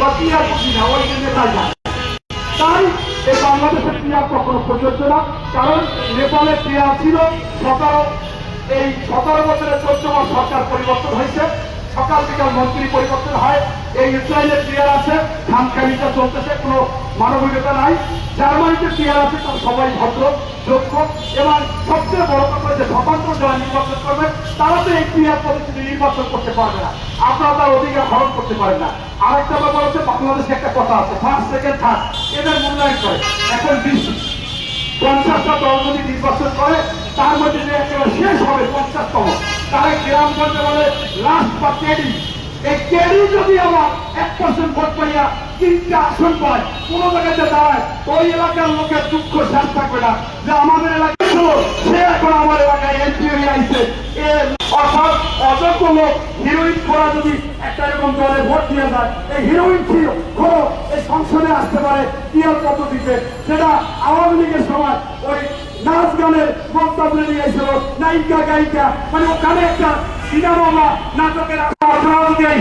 বা না ওই জন্য জানে তাই এই বাংলাদেশের ক্রিয়া কখনো প্রযোজ্য না, কারণ নেপালের ক্রিয়া ছিল সতেরো, এই সতেরো বছরের চোদ্দ মাস সরকার পরিবর্তন হয়েছে। সকাল বিকাল মন্ত্রী পরিবর্তন হয়। এই ইসরায়েলের ক্রিয়ার আছে খানখানিটা চলতেছে, কোনো মানবিকতা নাই। জার্মানিতে ক্রিয়ার আছে, তারা সবাই ভদ্র যোগ্য এবং সবচেয়ে বড় কথা যে স্বতন্ত্র যারা নির্বাচন করবে, তারা তো এই ক্রিয়ার পদ্ধতিতে নির্বাচন করতে পারবে না। আপনারা তার অধিকার হরণ করতে পারেন না। আরেকটা ব্যাপার হচ্ছে, বাংলাদেশে একটা কথা আছে ফার্স্ট সেকেন্ড থার্ড এদের মূল্যায়ন করে। এখন বিশ্ব পঞ্চাশটা দল যদি নির্বাচন করে তার মধ্যে যে একেবারে শেষ হবে পঞ্চাশতম, তারা গ্রামগঞ্জে বলে লাস্ট বা কেডি। এই কেডি যদি আমার এক পার্সেন্ট ভোট পাইয়া তিনটা আসন পায়, কোন জায়গাতে দাঁড়ায়, ওই এলাকার লোকের দুঃখ শেষ থাকবে না। যে আমাদের এলাকা সে এখন আমার লোক হিরোইন খোরা যদি একটা এরকম দলে ভোট দিয়ে যায়, এই হিরোইন খোরো এই সংসদে আসতে পারে ক্রিয়ার পদ্ধতিতে সেটা আওয়ামী লীগের সময় ওই নাচ গানের মন্তব্য নিয়ে এসেছিল, নায়িকা, গায়িকা মানে ওখানে একটা সিনেমা বা নাটকের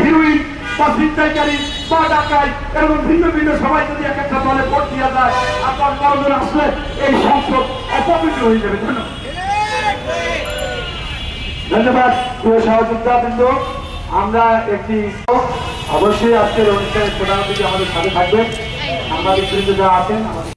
হিরোইন বা ছিনতাইকারী বা ডাকাই, এরকম ভিন্ন ভিন্ন সবাই যদি এক একটা দলে ভোট দিয়ে যায়, আপনার কারণে আসলে এই সংসদ অপবিত্র হয়ে যাবে ধন্যবাদ ধন্যবাদ, প্রিয় বৃন্দ আমরা একটি অবশ্যই আজকের অনুষ্ঠানের প্রধান আমাদের সাথে থাকবেন। সাংবাদিক বৃন্দ যারা আছেন, আমাদের